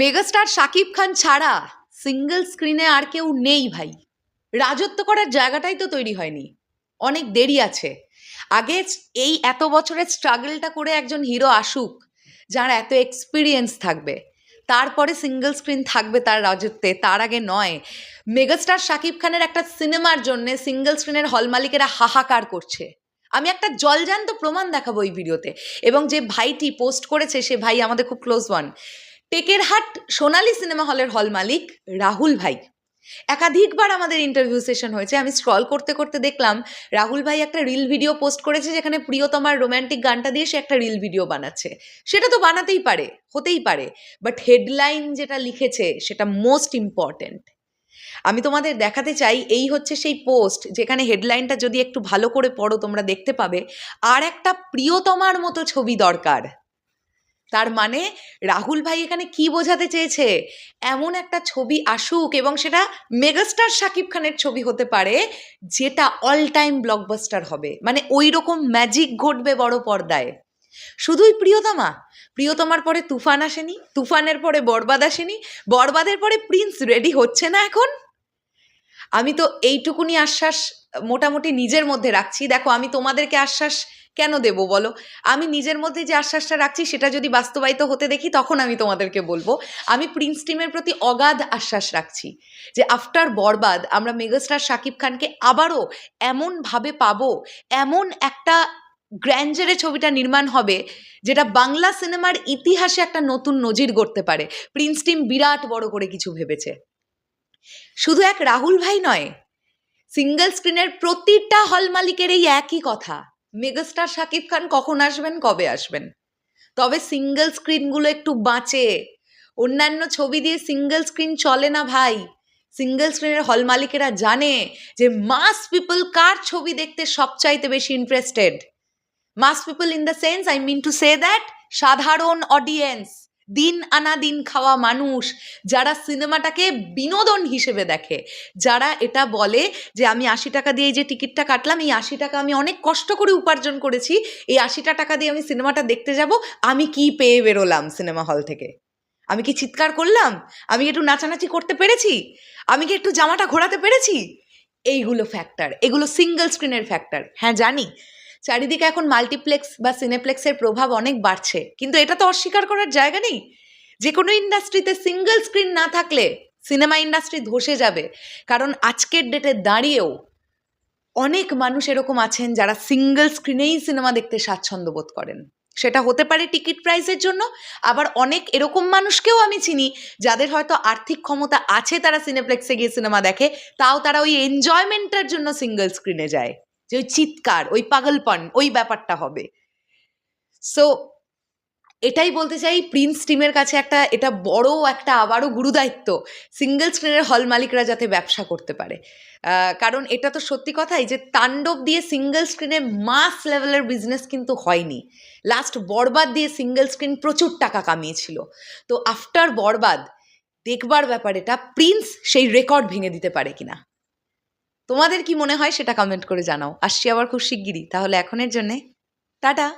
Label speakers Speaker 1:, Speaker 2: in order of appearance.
Speaker 1: Megastar Shakib Khan ছাড়া single স্ক্রিনে আর কেউ নেই ভাই। রাজত্ব করার জায়গাটাই তো তৈরি হয়নি। অনেক দেরি আছে। আগে এই এত বছরের স্ট্রাগলটা করে একজন হিরো আসুক, যার এত এক্সপিরিয়েন্স থাকবে। তারপরে সিঙ্গেল স্ক্রিন থাকবে তার রাজত্বে, তার আগে নয়। মেগাস্টার শাকিব খানের একটা সিনেমার জন্য সিঙ্গেল স্ক্রিনের হল মালিকেরা হাহাকার করছে। আমি একটা জলজান্ত প্রমাণ দেখাবো এই ভিডিওতে। এবং যে ভাইটি পোস্ট করেছে, সে ভাই আমাদের খুব close one. Tekerhat Sonali cinema হলের হল মালিক রাহুল ভাই। একাধিকবার আমাদের ইন্টারভিউ সেশন হয়েছে। আমি স্ক্রল করতে করতে দেখলাম, রাহুল ভাই একটা রিল ভিডিও পোস্ট করেছে যেখানে প্রিয়তমার রোম্যান্টিক গানটা দিয়ে সে একটা রিল ভিডিও বানাচ্ছে। সেটা তো বানাতেই পারে, হতেই পারে। বাট হেডলাইন যেটা লিখেছে, সেটা মোস্ট ইম্পর্ট্যান্ট আমি তোমাদের দেখাতে চাই, এই হচ্ছে সেই পোস্ট যেখানে হেডলাইনটা যদি একটু ভালো করে পড়ো, তোমরা দেখতে পাবে। আর একটা প্রিয়তমার মতো ছবি দরকার। তার মানে রাহুল ভাই এখানে কি বোঝাতে চেয়েছে? এমন একটা ছবি আসুক এবং সেটা মেগাস্টার শাকিব খানের ছবি হতে পারে, যেটা অল টাইম ব্লকবাস্টার হবে। মানে ওই রকম ম্যাজিক ঘটবে বড় পর্দায়। শুধুই প্রিয়তমা। প্রিয়তমার পরে তুফান আসেনি, তুফানের পরে বরবাদ আসেনি, বরবাদের পরে প্রিন্স রেডি হচ্ছে না এখন। আমি তো এইটুকুনি আশ্বাস মোটামুটি নিজের মধ্যে রাখছি। দেখো, আমি তোমাদেরকে আশ্বাস কেন দেব বলো? আমি নিজের মধ্যে যে আশ্বাসটা রাখছি, সেটা যদি বাস্তবায়িত হতে দেখি, তখন আমি তোমাদেরকে বলব, আমি প্রিন্স টিমের প্রতি অগাধ আশ্বাস রাখছি যে আফটার বরবাদ, আমরা মেগাস্টার শাকিব খানকে আবারও এমনভাবে পাবো, এমন একটা গ্র্যান্ডারে ছবিটা নির্মাণ হবে, যেটা বাংলা সিনেমার ইতিহাসে একটা নতুন নজির গড়তে পারে। প্রিন্স টিম বিরাট বড় করে কিছু ভেবেছে। শুধু এক রাহুল ভাই নয় সিঙ্গেল স্ক্রিনের প্রতিটা হল মালিকের এই একই কথা। মেগাস্টার শাকিব খান কখন আসবেন, কবে আসবেন? তবে সিঙ্গেল স্ক্রিনগুলো একটু বাঁচে। অন্যান্য ছবি দিয়ে সিঙ্গেল স্ক্রিন চলে না ভাই। সিঙ্গেল স্ক্রিনের হল মালিকেরা জানে যে মাস পিপল কার ছবি দেখতে সবচাইতে বেশি interested mass people in the sense I mean to say that সাধারণ অডিয়েন্স দিন আনা দিন খাওয়া মানুষ যারা সিনেমাটাকে বিনোদন হিসেবে দেখে। যারা এটা বলে যে, আমি আশি টাকা দিয়ে যে টিকিটটা কাটলাম, এই আশি টাকা আমি অনেক কষ্ট করে উপার্জন করেছি, এই আশিটা টাকা দিয়ে আমি সিনেমাটা দেখতে যাব, আমি কি পেয়ে বেরোলাম সিনেমা হল থেকে? আমি কি চিৎকার করলাম? আমি একটু নাচানাচি করতে পেরেছি? আমি কি একটু জামাটা ঘোরাতে পেরেছি? এইগুলো ফ্যাক্টর এগুলো সিঙ্গেল স্ক্রিনের ফ্যাক্টর হ্যাঁ জানি। চারিদিকে এখন মাল্টিপ্লেক্স বা সিনেপ্লেক্সের প্রভাব অনেক বাড়ছে। কিন্তু এটা তো অস্বীকার করার জায়গা নেই। যে কোনো ইন্ডাস্ট্রিতে সিঙ্গেল স্ক্রিন না থাকলে সিনেমা ইন্ডাস্ট্রি ধসে যাবে। কারণ আজকের ডেটে দাঁড়িয়েও অনেক মানুষ এরকম আছেন যারা সিঙ্গেল স্ক্রিনেই সিনেমা দেখতে স্বাচ্ছন্দ্য বোধ করেন। সেটা হতে পারে টিকিট প্রাইসের জন্য, আবার অনেক এরকম মানুষকেও আমি চিনি যাদের হয়তো আর্থিক ক্ষমতা আছে তারা সিনেপ্লেক্সে গিয়ে সিনেমা দেখে, তাও তারা ওই এনজয়মেন্টটার জন্য সিঙ্গেল স্ক্রিনে যায়। যে ওই চিৎকার, ওই পাগলপন, ওই ব্যাপারটা হবে। সো এটাই বলতে চাই প্রিন্স টিমের কাছে একটা, এটা বড় একটা, আবারও গুরুদায়িত্ব সিঙ্গেল স্ক্রিনের হল মালিকরা যাতে ব্যবসা করতে পারে। কারণ এটা তো সত্যি কথাই যে, তাণ্ডব দিয়ে সিঙ্গেল স্ক্রিনে মাস লেভেলের বিজনেস কিন্তু হয়নি। লাস্ট বরবাদ দিয়ে সিঙ্গেল স্ক্রিন প্রচুর টাকা কামিয়েছিল। তো আফটার বরবাদ, দেখবার ব্যাপার এটা প্রিন্স সেই রেকর্ড ভেঙে দিতে পারে কিনা। তোমাদের কি মনে হয় সেটা কমেন্ট করে জানাও। আসছি আবার খুব শিগগিরই। তাহলে এখনের জন্যে টাটা।